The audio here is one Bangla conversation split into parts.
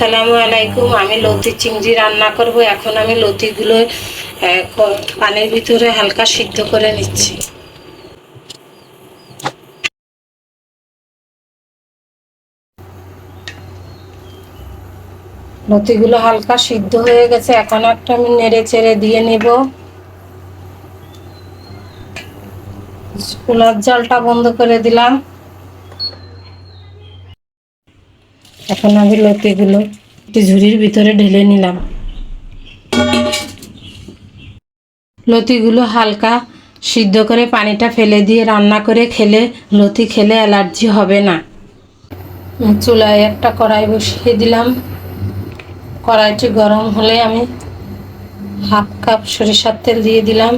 সালামু আলাইকুম, আমি লতি চিংড়ি রান্না করব। এখন আমি লতিগুলো পানির ভিতরে হালকা সিদ্ধ করে নিচ্ছি। লতিগুলো হালকা সিদ্ধ হয়ে গেছে, এখন একটা আমি নেড়ে চেড়ে দিয়ে নেব। চুলার জলটা বন্ধ করে দিলাম। এখন আমি লতিগুলো একটি ঝুড়ির ভিতরে ঢেলে নিলাম। লতিগুলো হালকা সিদ্ধ করে পানিটা ফেলে দিয়ে রান্না করে খেলে লতি খেলে অ্যালার্জি হবে না। চুলায় একটা কড়াই বসিয়ে দিলাম। কড়াইটি গরম হলে আমি হাফ কাপ সরিষার তেল দিয়ে দিলাম।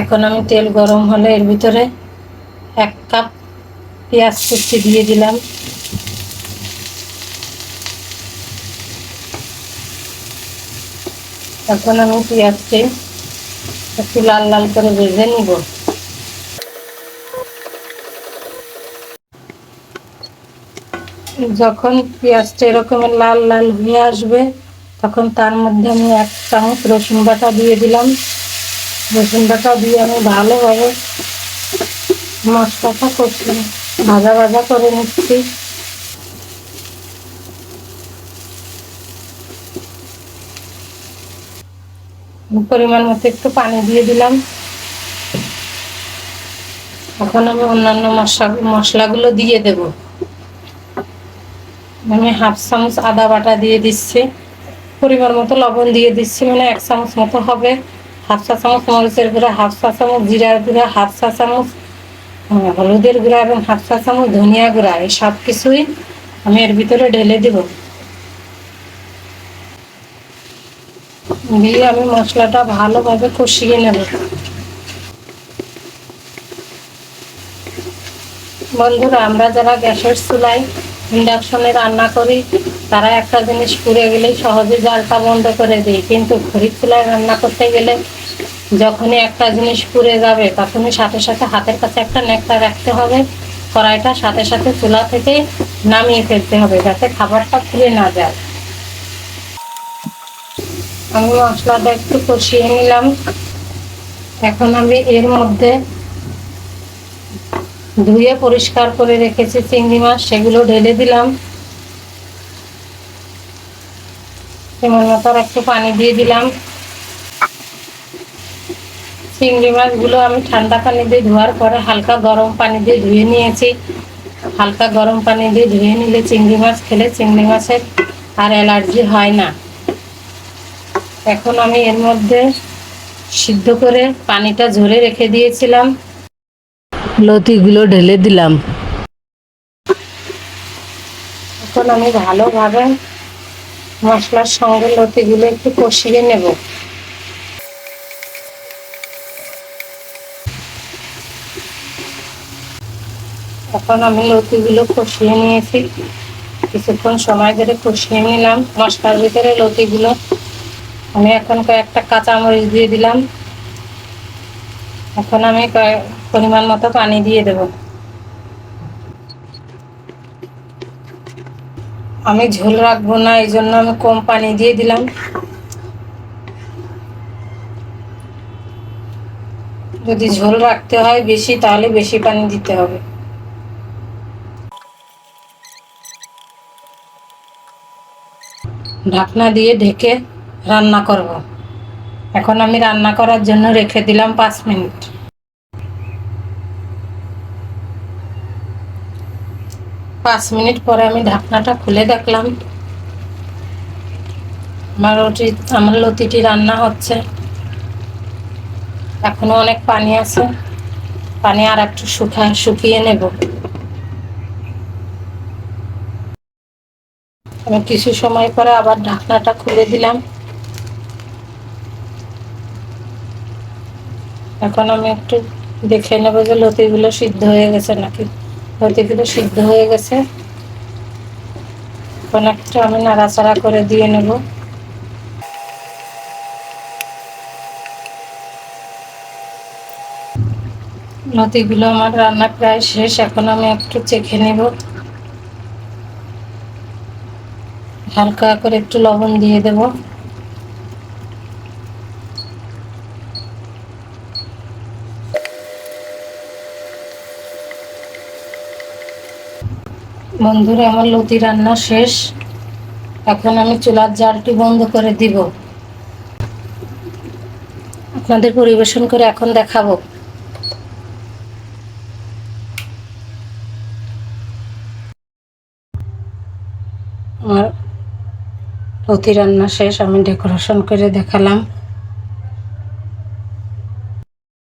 এখন আমি তেল গরম হলে এর ভিতরে এক কাপ পেঁয়াজ কুচি দিয়ে দিলাম। এখন আমি পেঁয়াজটি একটু লাল লাল করে ভেজে নিব। যখন পেঁয়াজটা এরকমের লাল লাল হয়ে আসবে, তখন তার মধ্যে আমি এক চামচ রসুন বাটা দিয়ে দিলাম। রসুন বাটা দিয়ে আমি ভালোভাবে মশলাটা করছি ভাজা ভাজা করে নিচ্ছি। পরিমাণ মতো একটু পানি দিয়ে দিলাম। এখন আমি অন্যান্য মশলা মশলাগুলো দিয়ে দেব। আমি হাফ চামচ আদা বাটা দিয়ে দিচ্ছি। পরিমাণ মতো লবণ দিয়ে দিচ্ছি মানে এক চামচ মতো হবে। হাফ চা চামচ মরিচের গুঁড়া হাফ চা চামচ জিরার গুঁড়া হাফ চা চামচ হলুদের গুঁড়া এবং হাফ চা চামচ ধনিয়া গুঁড়া। এই সব কিছুই আমি এর ভিতরে ঢেলে দেব। দিয়ে আমি মশলাটা ভালোভাবে কষিয়ে নেব। বন্ধুরা, আমরা যারা গ্যাসের চুলায় ইন্ডাকশনে রান্না করি, তারা একটা জিনিস পুড়ে গেলেই সহজে জালটা বন্ধ করে দিই কিন্তু খড়ির চুলায় রান্না করতে গেলে যখনই একটা জিনিস পুড়ে যাবে, তখনই সাথে সাথে হাতের কাছে একটা নেকটা রাখতে হবে। কড়াইটা সাথে সাথে চুলা থেকে নামিয়ে ফেলতে হবে যাতে খাবারটা পুড়ে না যায়। আমি মশলাটা একটু কষিয়ে নিলাম। এখন আমি এর মধ্যে ধুয়ে পরিষ্কার করে রেখেছি চিংড়ি মাছ, সেগুলো ঢেলে দিলাম। মতো একটু পানি দিয়ে দিলাম। চিংড়ি মাছগুলো আমি ঠান্ডা পানি দিয়ে ধোয়ার পরে হালকা গরম পানি দিয়ে ধুয়ে নিয়েছি। হালকা গরম পানি দিয়ে ধুয়ে নিলে চিংড়ি মাছ খেলে চিংড়ি মাছের আর অ্যালার্জি হয় না। এখন আমি এর মধ্যে সিদ্ধ করে পানিটা ঝরে রেখে দিয়েছিলাম। লতিগুলো ঢেলে দিলাম। এখন আমি ভালোভাবে মশলার সঙ্গে লতিগুলো একটু কষিয়ে নেব। এখন আমি লতিগুলো কষিয়ে নিয়েছি। কিছুক্ষণ সময় ধরে কষিয়ে নিলাম। মশলার ভিতরে লতিগুলো আমি এখন কয়েকটা কাঁচামরিচ দিয়ে দিলাম। এখন আমি পরিমাণ মতো পানি দিয়ে দেব। আমি ঝোল রাখব না, এই জন্য আমি কম পানি দিয়ে দিলাম। যদি ঝোল রাখতে হয় বেশি, তাহলে বেশি পানি দিতে হবে। ঢাকনা দিয়ে ঢেকে রান্না করব। এখন আমি রান্না করার জন্য রেখে দিলাম পাঁচ মিনিট। পাঁচ মিনিট পরে আমি ঢাকনাটা খুলে দেখলাম। আমার রুটি, আমার লতিটি রান্না হচ্ছে। এখনও অনেক পানি আছে। পানি আর একটু শুকা, শুকিয়ে নেব। আমি কিছু সময় পরে আবার ঢাকনাটা খুলে দিলাম। এখন আমি একটু দেখে নেব যে লতিগুলো সিদ্ধ হয়ে গেছে নাকি। লতিগুলো সিদ্ধ হয়ে গেছে। এখন একটু আমি নাড়াচাড়া করে দিয়ে নেব। লতিগুলো আমার রান্না প্রায় শেষ, এখন আমি একটু চেখে নেব। হালকা করে একটু লবণ দিয়ে দেব। বন্ধুরা, আমার লতি রান্না শেষ। এখন আমি চুলার জালটি বন্ধ করে দিব। আপনাদের পরিবেশন করে এখন দেখাবো। আমার লতি রান্না শেষ আমি ডেকোরেশন করে দেখালাম।